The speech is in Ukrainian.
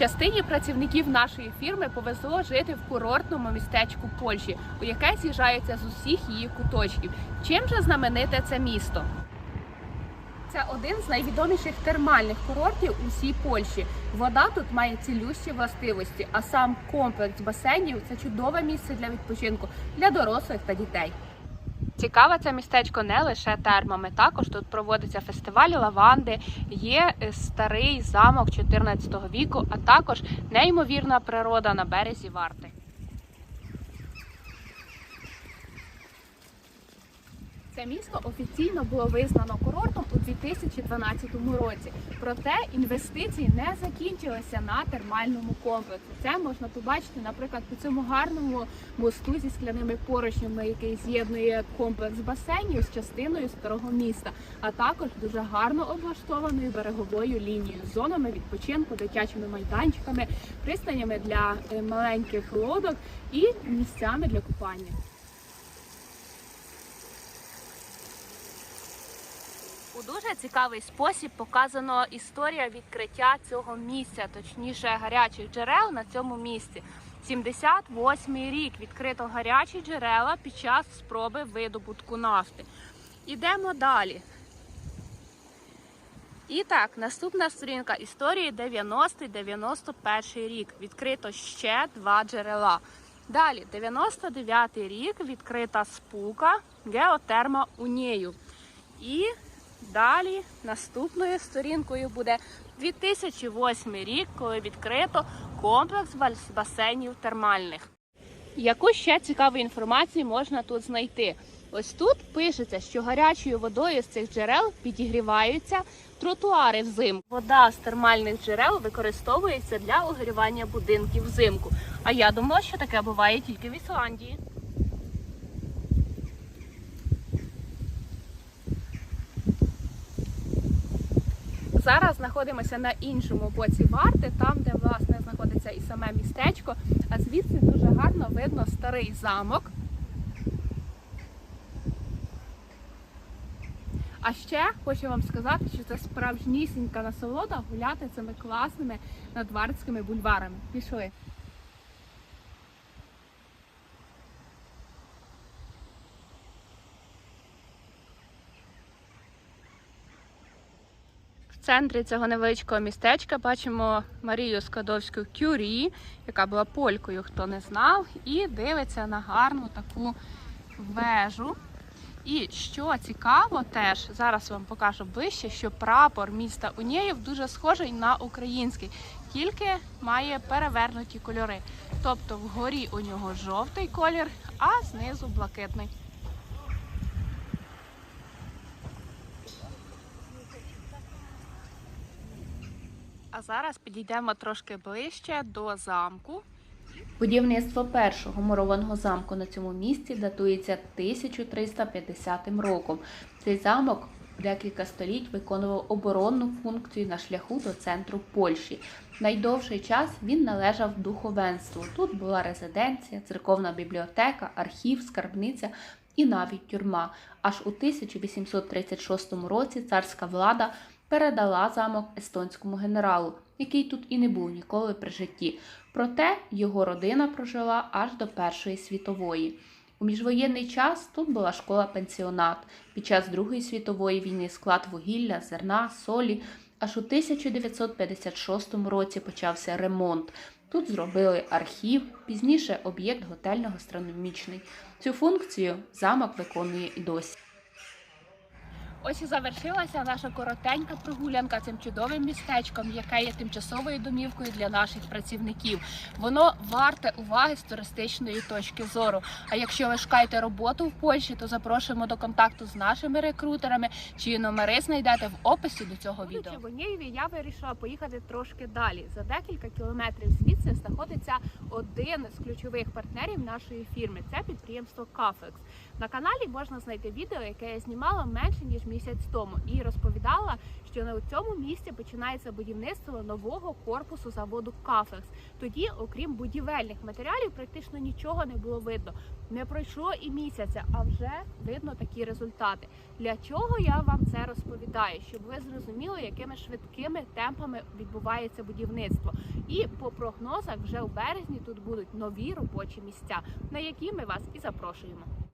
Частині працівників нашої фірми повезло жити в курортному містечку Польщі, у яке з'їжджаються з усіх її куточків. Чим же знамените це місто? Це один з найвідоміших термальних курортів у всій Польщі. Вода тут має цілющі властивості, а сам комплекс басейнів це чудове місце для відпочинку для дорослих та дітей. Цікаве це містечко не лише термами. Також тут проводиться фестиваль лаванди, є е, старий замок 14 віку, а також неймовірна природа на березі Варти. Це місто офіційно було визнано курортом у 2012 році. Проте інвестиції не закінчилися на термальному комплексі. Це можна побачити, наприклад, по цьому гарному мосту зі скляними поручнями, який з'єднує комплекс басейнів з частиною старого міста, а також дуже гарно облаштованою береговою лінією, зонами відпочинку, дитячими майданчиками, пристанями для е, маленьких лодок і місцями для купання. У дуже цікавий спосіб показано історія відкриття цього місця, точніше гарячих джерел на цьому місці. 78-й рік відкрито гарячі джерела під час спроби видобутку нафти. Ідемо далі. І так, наступна сторінка історії 90-91 рік. Відкрито ще два джерела. Далі, 99-й рік відкрита спука геотерма Унею. І Далі наступною сторінкою буде 2008 рік, коли відкрито комплекс басейнів термальних. Яку ще цікаву інформацію можна тут знайти? Ось тут пишеться, що гарячою водою з цих джерел підігріваються тротуари взимку. Вода з термальних джерел використовується для огрівання будинків взимку. А я думала, що таке буває тільки в Ісландії. Зараз знаходимося на іншому боці варти, там, де власне знаходиться і саме містечко. А звідси дуже гарно видно старий замок. А ще хочу вам сказати, що це справжнісінька насолода гуляти цими класними надварськими бульварами. Пішли. Центрі цього невеличкого містечка бачимо Марію Скадовську Кюрі, яка була полькою, хто не знав, і дивиться на гарну таку вежу. І що цікаво, теж зараз вам покажу ближче, що прапор міста Уніїв дуже схожий на український, тільки має перевернуті кольори. Тобто вгорі у нього жовтий колір, а знизу блакитний. А зараз підійдемо трошки ближче до замку. Будівництво першого мурованого замку на цьому місці датується 1350 роком. Цей замок декілька століть виконував оборонну функцію на шляху до центру Польщі. Найдовший час він належав духовенству. Тут була резиденція, церковна бібліотека, архів, скарбниця і навіть тюрма. Аж у 1836 році царська влада передала замок естонському генералу, який тут і не був ніколи при житті. Проте його родина прожила аж до Першої світової. У міжвоєнний час тут була школа-пенсіонат. Під час Другої світової війни склад вугілля, зерна, солі. Аж у 1956 році почався ремонт. Тут зробили архів, пізніше об'єкт готельно-гастрономічний. Цю функцію замок виконує і досі. Ось і завершилася наша коротенька прогулянка цим чудовим містечком, яке є тимчасовою домівкою для наших працівників. Воно варте уваги з туристичної точки зору. А якщо ви шукаєте роботу в Польщі, то запрошуємо до контакту з нашими рекрутерами, чиї номери знайдете в описі до цього відео. В Онієві я вирішила поїхати трошки далі. За декілька кілометрів звідси знаходиться один з ключових партнерів нашої фірми. Це підприємство Кафекс. На каналі можна знайти відео, яке я знімала менше ніж місяць тому і розповідала, що на цьому місці починається будівництво нового корпусу заводу Кафекс. Тоді, окрім будівельних матеріалів, практично нічого не було видно. Не пройшло і місяця, а вже видно такі результати. Для чого я вам це розповідаю? Щоб ви зрозуміли, якими швидкими темпами відбувається будівництво. І по прогнозах вже у березні тут будуть нові робочі місця, на які ми вас і запрошуємо.